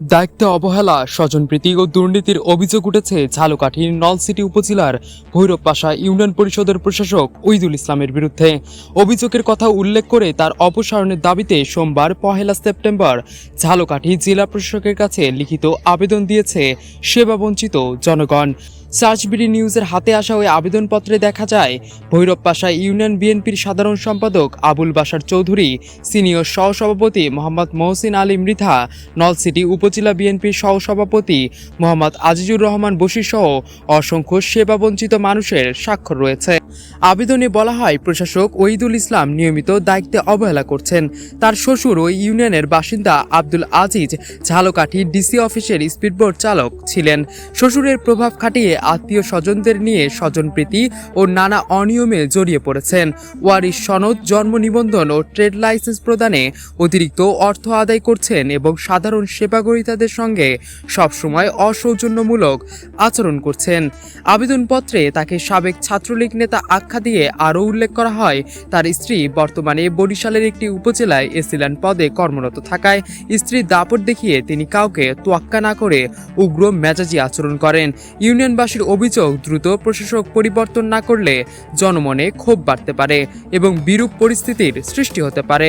দায়িত্বে অবহেলা স্বজনপ্রীতি ও দুর্নীতির অভিযোগ উঠেছে ঝালকাঠির নলসিটি উপজেলার ভৈরবপাশা ইউনিয়ন পরিষদের প্রশাসক উইদুল ইসলামের বিরুদ্ধে। অভিযোগের কথা উল্লেখ করে তার অপসারণের দাবিতে সোমবার পহেলা সেপ্টেম্বর ঝালকাঠি জেলা প্রশাসকের কাছে লিখিত আবেদন দিয়েছে সেবাবঞ্চিত জনগণ। সার্চবিডি নিউজের হাতে আসা ওই আবেদনপত্রে দেখা যায় ভৈরবপাশা ইউনিয়ন বিএনপির সাধারণ সম্পাদক আবুল বাসার চৌধুরী, সিনিয়র সহসভাপতি মোহাম্মদ মহসিন আলী মৃধা নলসিটি উপজেলা বিএনপির সহসভাপতি মোহাম্মদ আজিজুর রহমান বশির সহ অসংখ্য সেবাবঞ্চিত মানুষের স্বাক্ষর রয়েছে। আবেদনে বলা হয়, প্রশাসক ওইদুল ইসলাম নিয়মিত দায়িত্বে অবহেলা করছেন। তার শ্বশুর ওই ইউনিয়নের বাসিন্দা আব্দুল আজিজ ঝালকাঠি ডিসি অফিসের স্পিডবোট চালক ছিলেন। শ্বশুরের প্রভাব খাটিয়ে আত্মীয় স্বজনদের নিয়ে স্বজনপ্রীতি ও নানা অনিয়মে জড়িয়ে পড়েছেন। ওয়ারিশ সনদ, জন্ম নিবন্ধন ও ট্রেড লাইসেন্স প্রদানে অতিরিক্ত অর্থ আদায় করছেন এবং সাধারণ সেবাগ্রহীতাদের সঙ্গে সবসময় অসৌজন্যমূলক আচরণ করছেন। আবেদনপত্রে তাকে সাবেক ছাত্রলীগ নেতা আখ্যা দিয়ে আরও উল্লেখ করা হয়, তার স্ত্রী বর্তমানে বরিশালের একটি উপজেলায় এসিল্যান্ড পদে কর্মরত থাকায় স্ত্রীর দাপট দেখিয়ে তিনি কাউকে তোয়াক্কা না করে উগ্র মেজাজি আচরণ করেন। ইউনিয়নবাসীর অভিযোগ দ্রুত প্রশাসক পরিবর্তন না করলে জনমনে ক্ষোভ বাড়তে পারে এবং বিরূপ পরিস্থিতির সৃষ্টি হতে পারে।